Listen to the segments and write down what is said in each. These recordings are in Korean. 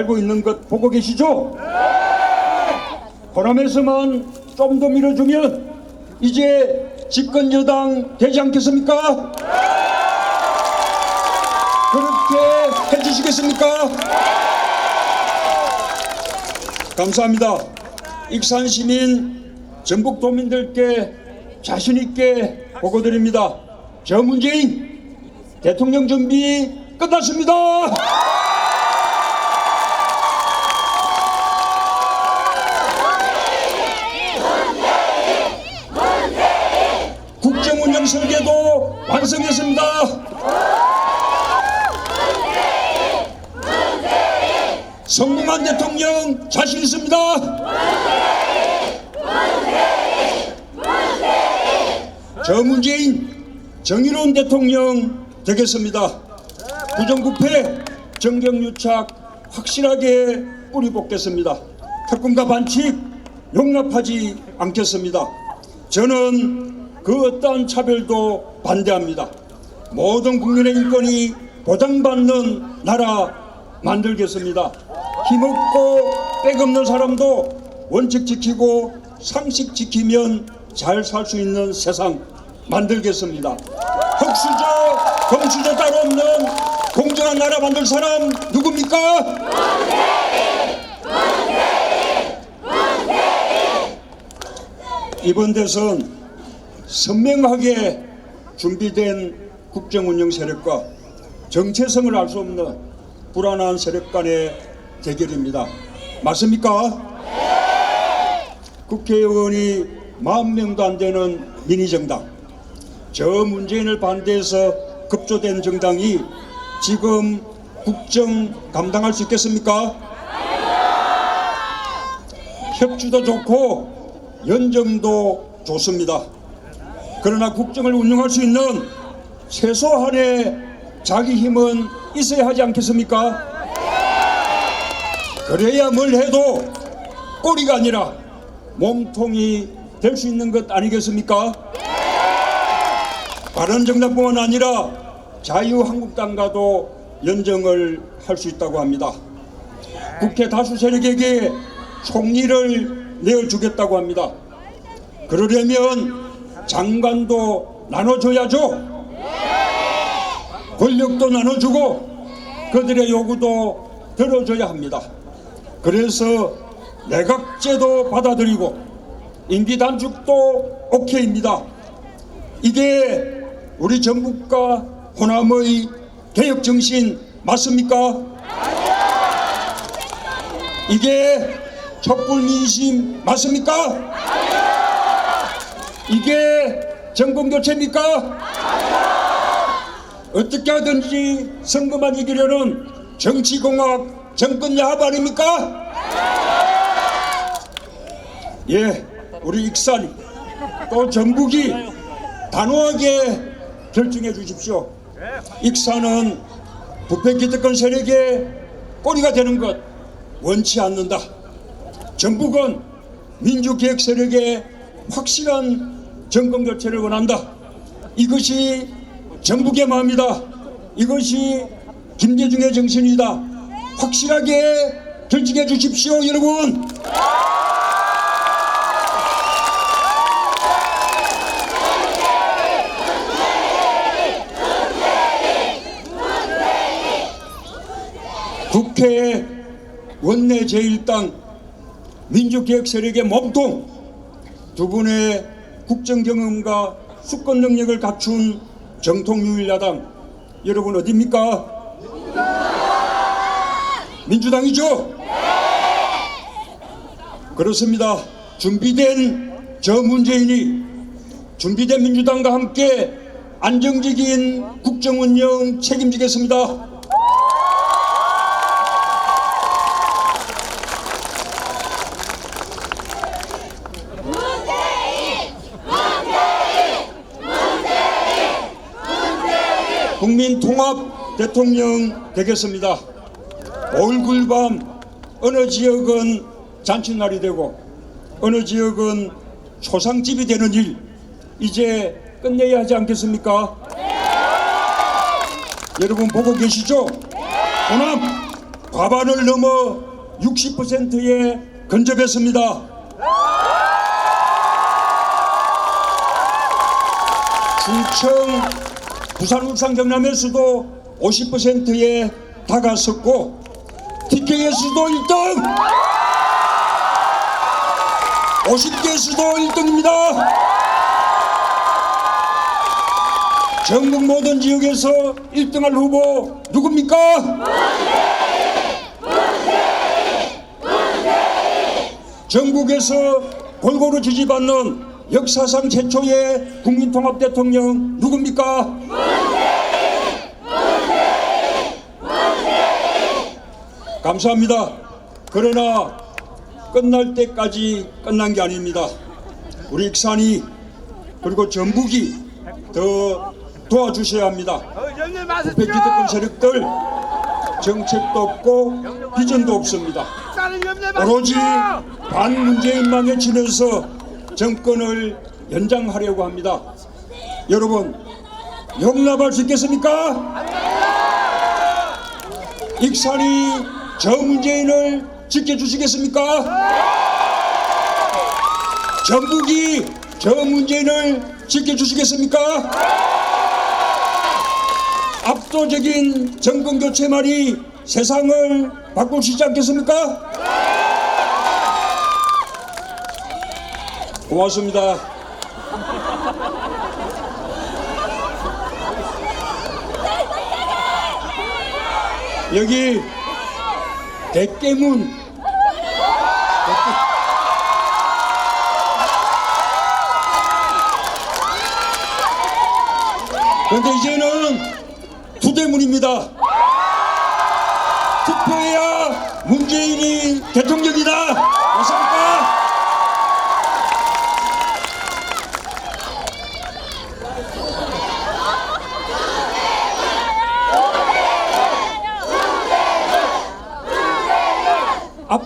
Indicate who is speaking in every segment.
Speaker 1: 알고 있는 것 보고 계시죠? 호남에서만 좀 더 밀어주면 이제 집권 여당 되지 않겠습니까? 그렇게 해주시겠습니까? 감사합니다. 익산 시민 전북 도민들께 자신 있게 보고드립니다. 저 문재인 대통령 준비 끝났습니다. 국정 운영 설계도 완성했습니다. 성공한 대통령 자신 있습니다. 저 문재인 정의로운 대통령 되겠습니다. 부정부패 정경유착 확실하게 뿌리 뽑겠습니다. 특권과 반칙 용납하지 않겠습니다. 저는 그 어떠한 차별도 반대합니다. 모든 국민의 인권이 보장받는 나라 만들겠습니다. 힘없고 빽없는 사람도 원칙 지키고 상식 지키면 잘 살 수 있는 세상 만들겠습니다. 흑수저, 검수저 따로 없는 공정한 나라 만들 사람 누굽니까? 이번 대선 선명하게 준비된 국정운영 세력과 정체성을 알 수 없는 불안한 세력 간의 대결입니다. 맞습니까? 국회의원이 40명도 안 되는 미니정당, 저 문재인을 반대해서 급조된 정당이 지금 국정 감당할 수 있겠습니까? 협주도 좋고 연정도 좋습니다. 그러나 국정을 운영할 수 있는 최소한의 자기 힘은 있어야 하지 않겠습니까? 그래야 뭘 해도 꼬리가 아니라 몸통이 될 수 있는 것 아니겠습니까? 바른 정당뿐만 아니라 자유한국당과도 연정을 할 수 있다고 합니다. 국회 다수 세력에게 총리를 내어주겠다고 합니다. 그러려면 장관도 나눠줘야죠. 권력도 나눠주고 그들의 요구도 들어줘야 합니다. 그래서 내각제도 받아들이고 임기 단축도 오케이입니다. 이게 우리 전북과 호남의 개혁 정신 맞습니까? 이게 촛불 민심 맞습니까? 이게 정권 교체입니까? 어떻게 하든지 선거만 이기려는 정치공학 정권 야합 아닙니까? 예, 우리 익산이 또 전북이 단호하게 결정해 주십시오. 익산은 부패 기득권 세력의 꼬리가 되는 것 원치 않는다. 전북은 민주개혁 세력의 확실한 정권 교체를 원한다. 이것이 전북의 마음이다. 이것이 김대중의 정신이다. 확실하게 결정해 주십시오, 여러분. 국회 원내 제1당 민주개혁 세력의 몸통 두 분의 국정 경험과 수권 능력을 갖춘 정통 유일야당 여러분 어디입니까? 민주당이죠? 그렇습니다. 준비된 저 문재인이 준비된 민주당과 함께 안정적인 국정 운영 책임지겠습니다. 국민 통합 대통령 되겠습니다. 올굴밤 어느 지역은 잔칫날이 되고 어느 지역은 초상집이 되는 일 이제 끝내야 하지 않겠습니까? 여러분 보고 계시죠? 호남 과반을 넘어 60%에 근접했습니다. 충청, 부산, 울산, 경남에서도 50%에 다가섰고 TK에서도 1등, 50개에서도 1등입니다. 전국 모든 지역에서 1등할 후보 누굽니까? 전국에서 골고루 지지받는 역사상 최초의 국민통합 대통령 누굽니까? 감사합니다. 그러나 끝날 때까지 끝난 게 아닙니다. 우리 익산이 그리고 전북이 더 도와주셔야 합니다. 부패 기득권 세력들 정책도 없고 비전도 없습니다. 오로지 반문재인망에 지내서 정권을 연장하려고 합니다. 여러분 용납할 수 있겠습니까? 익산이 저 문재인을 지켜주시겠습니까? 전북이 저 문재인을 지켜주시겠습니까? 압도적인 정권 교체만이 세상을 바꿀 수 있지 않겠습니까? 고맙습니다. 여기 대깨문 그런데 이제는 두대문입니다. 투표해야 문재인이 대통령이다. 맞습니까?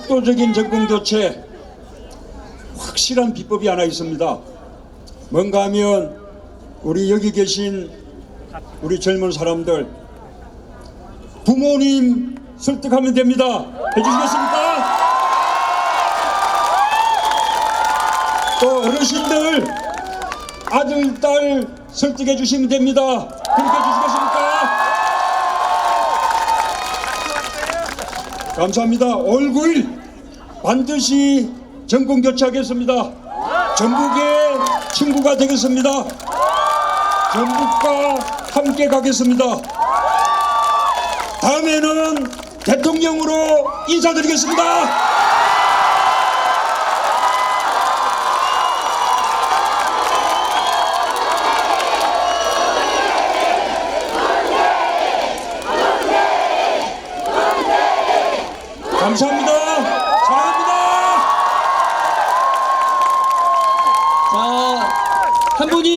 Speaker 1: 압도적인 정권 교체 확실한 비법이 하나 있습니다. 뭔가 하면 우리 여기 계신 우리 젊은 사람들 부모님 설득하면 됩니다. 해주시겠습니까? 또 어르신들 아들 딸 설득해 주시면 됩니다. 그렇게 해주시겠습니까? 감사합니다. 올 9일 반드시 정권 교체하겠습니다. 전북의 친구가 되겠습니다. 전북과 함께 가겠습니다. 다음에는 대통령으로 인사드리겠습니다. 감사합니다.